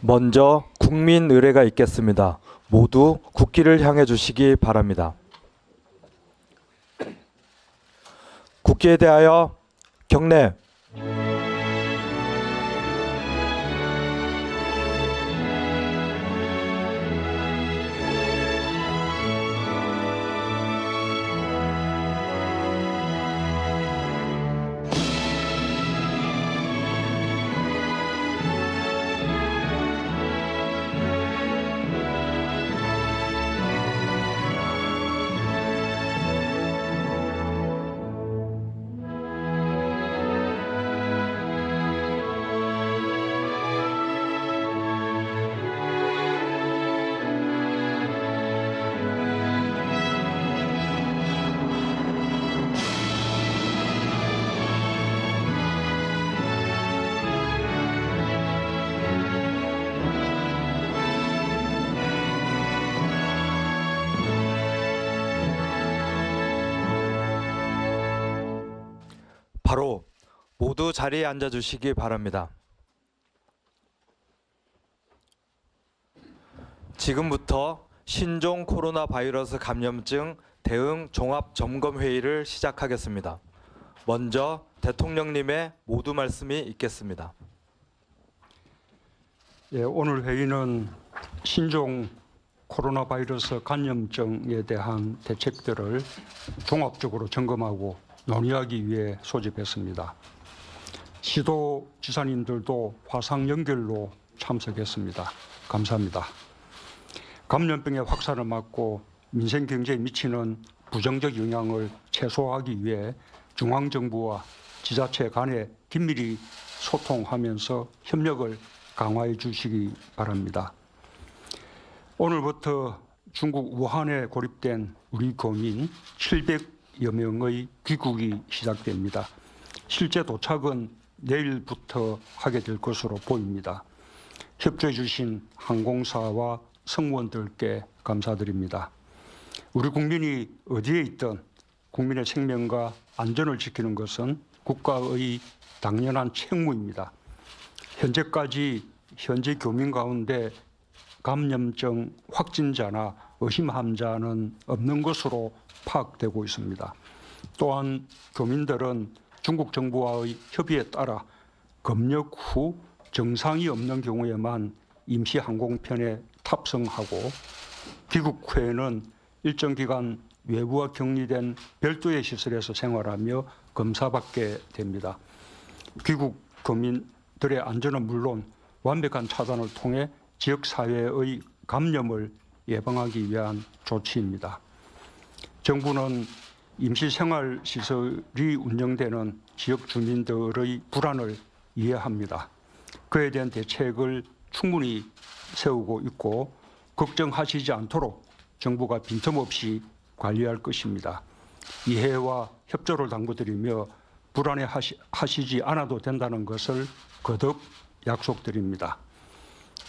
먼저 국민 의례가 있겠습니다. 모두 국기를 향해 주시기 바랍니다. 국기에 대하여 경례. 바로 모두 자리에 앉아 주시기 바랍니다. 지금부터 신종 코로나 바이러스 감염증 대응 종합 점검 회의를 시작하겠습니다. 먼저 대통령님의 모두 말씀이 있겠습니다. 예, 오늘 회의는 신종 코로나 바이러스 감염증에 대한 대책들을 종합적으로 점검하고 논의하기 위해 소집했습니다. 시도 지사님들도 화상 연결로 참석했습니다. 감사합니다. 감염병의 확산을 막고 민생 경제에 미치는 부정적 영향을 최소화하기 위해 중앙정부와 지자체 간에 긴밀히 소통하면서 협력을 강화해 주시기 바랍니다. 오늘부터 중국 우한에 고립된 우리 교민 700 여 명의 귀국이 시작됩니다. 실제 도착은 내일부터 하게 될 것으로 보입니다. 협조해 주신 항공사와 승무원들께 감사드립니다. 우리 국민이 어디에 있든 국민의 생명과 안전을 지키는 것은 국가의 당연한 책무입니다. 현재까지 현재 교민 가운데 감염증 확진자나 의심 환자는 없는 것으로 파악되고 있습니다. 또한 교민들은 중국 정부와의 협의에 따라 검역 후 증상이 없는 경우에만 임시 항공편에 탑승하고 귀국 후에는 일정 기간 외부와 격리된 별도의 시설에서 생활하며 검사받게 됩니다. 귀국 교민들의 안전은 물론 완벽한 차단을 통해 지역 사회의 감염을 예방하기 위한 조치입니다. 정부는 임시생활시설이 운영되는 지역 주민들의 불안을 이해합니다. 그에 대한 대책을 충분히 세우고 있고 걱정하시지 않도록 정부가 빈틈없이 관리할 것입니다. 이해와 협조를 당부드리며 불안해 하시지 않아도 된다는 것을 거듭 약속드립니다.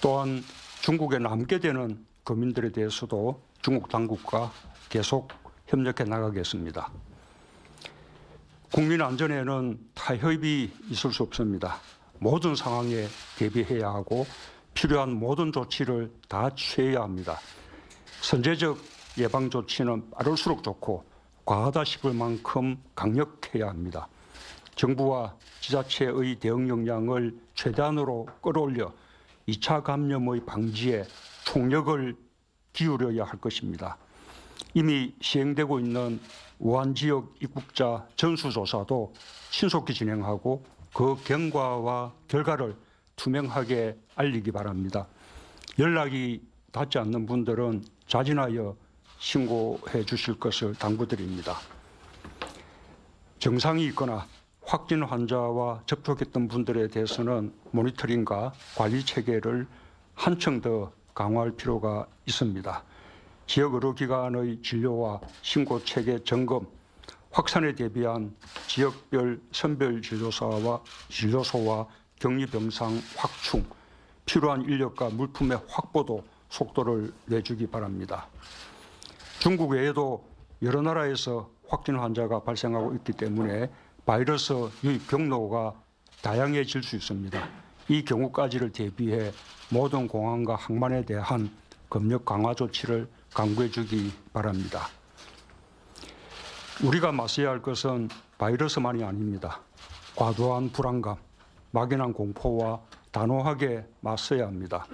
또한 중국에 남게 되는 거민들에 대해서도 중국 당국과 계속 협력해 나가겠습니다. 국민 안전에는 타협이 있을 수 없습니다. 모든 상황에 대비해야 하고 필요한 모든 조치를 다 취해야 합니다. 선제적 예방 조치는 빠를수록 좋고 과하다 싶을 만큼 강력해야 합니다. 정부와 지자체의 대응 역량을 최대한으로 끌어올려 2차 감염의 방지에 총력을 기울여야 할 것입니다. 이미 시행되고 있는 우한 지역 입국자 전수조사도 신속히 진행하고 그 경과와 결과를 투명하게 알리기 바랍니다. 연락이 닿지 않는 분들은 자진하여 신고해 주실 것을 당부드립니다. 증상이 있거나 확진 환자와 접촉했던 분들에 대해서는 모니터링과 관리 체계를 한층 더 강화할 필요가 있습니다. 지역 의료기관의 진료와 신고 체계 점검, 확산에 대비한 지역별 선별 진료소와 진료소와 격리 병상 확충, 필요한 인력과 물품의 확보도 속도를 내주기 바랍니다. 중국 외에도 여러 나라에서 확진 환자가 발생하고 있기 때문에 바이러스 유입 경로가 다양해질 수 있습니다. 이 경우까지를 대비해 모든 공항과 항만에 대한 검역 강화 조치를 강구해 주기 바랍니다. 우리가 맞서야 할 것은 바이러스만이 아닙니다. 과도한 불안감, 막연한 공포와 단호하게 맞서야 합니다.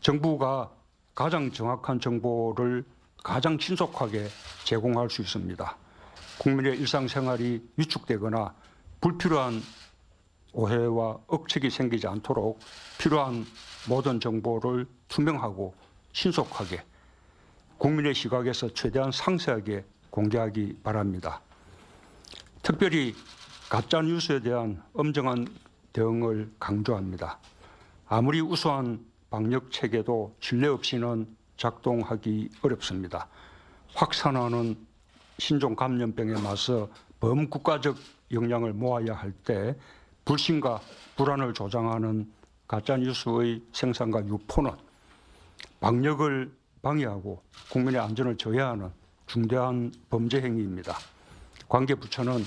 정부가 가장 정확한 정보를 가장 신속하게 제공할 수 있습니다. 국민의 일상생활이 위축되거나 불필요한 오해와 억측이 생기지 않도록 필요한 모든 정보를 투명하고 신속하게 국민의 시각에서 최대한 상세하게 공개하기 바랍니다. 특별히 가짜 뉴스에 대한 엄정한 대응을 강조합니다. 아무리 우수한 방역 체계도 신뢰 없이는 작동하기 어렵습니다. 확산하는 신종 감염병에 맞서 범국가적 역량을 모아야 할 때 불신과 불안을 조장하는 가짜 뉴스의 생산과 유포는 방역을 방해하고 국민의 안전을 저해하는 중대한 범죄 행위입니다. 관계 부처는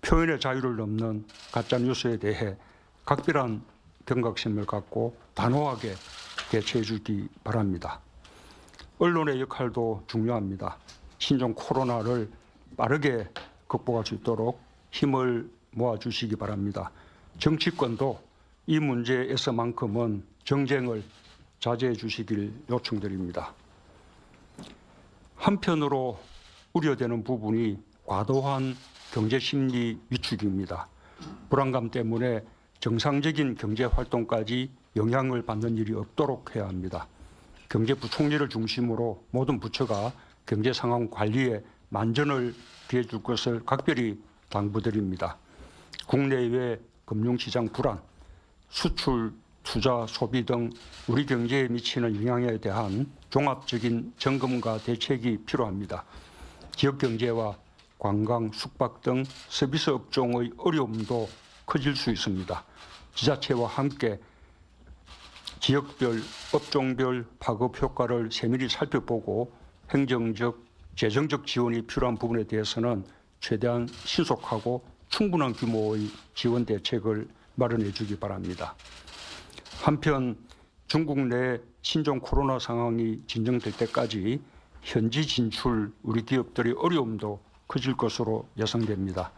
표현의 자유를 넘는 가짜 뉴스에 대해 각별한 경각심을 갖고 단호하게 대처해 주기 바랍니다. 언론의 역할도 중요합니다. 신종 코로나를 빠르게 극복할 수 있도록 힘을 모아 주시기 바랍니다. 정치권도 이 문제에서만큼은 정쟁을 자제해 주시길 요청드립니다. 한편으로 우려되는 부분이 과도한 경제 심리 위축입니다. 불안감 때문에 정상적인 경제 활동까지 영향을 받는 일이 없도록 해야 합니다. 경제부총리를 중심으로 모든 부처가 경제 상황 관리에 만전을 기해 줄 것을 각별히 당부드립니다. 국내외 금융시장 불안, 수출, 투자, 소비 등 우리 경제에 미치는 영향에 대한 종합적인 점검과 대책이 필요합니다. 지역 경제와 관광, 숙박 등 서비스 업종의 어려움도 커질 수 있습니다. 지자체와 함께 지역별, 업종별 파급 효과를 세밀히 살펴보고 행정적, 재정적 지원이 필요한 부분에 대해서는 최대한 신속하고 충분한 규모의 지원 대책을 마련해 주기 바랍니다. 한편 중국 내 신종 코로나 상황이 진정될 때까지 현지 진출 우리 기업들의 어려움도 커질 것으로 예상됩니다.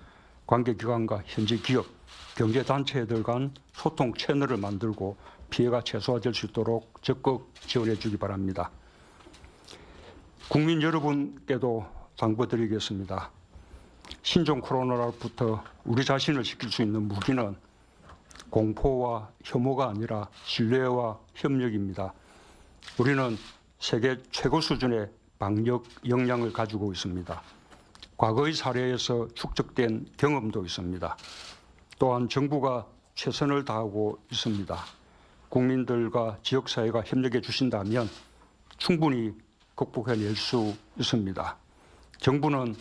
관계기관과 현지 기업, 경제단체들 간 소통 채널을 만들고 피해가 최소화될 수 있도록 적극 지원해 주기 바랍니다. 국민 여러분께도 당부드리겠습니다. 신종 코로나로부터 우리 자신을 지킬 수 있는 무기는 공포와 혐오가 아니라 신뢰와 협력입니다. 우리는 세계 최고 수준의 방역 역량을 가지고 있습니다. 과거의 사례에서 축적된 경험도 있습니다. 또한 정부가 최선을 다하고 있습니다. 국민들과 지역사회가 협력해 주신다면 충분히 극복해낼 수 있습니다. 정부는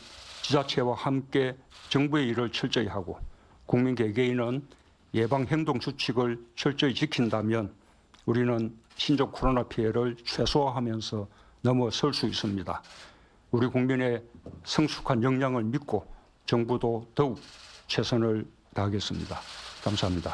지자체와 함께 정부의 일을 철저히 하고 국민 개개인은 예방 행동 수칙을 철저히 지킨다면 우리는 신종 코로나 피해를 최소화하면서 넘어설 수 있습니다. 우리 국민의 성숙한 역량을 믿고 정부도 더욱 최선을 다하겠습니다. 감사합니다.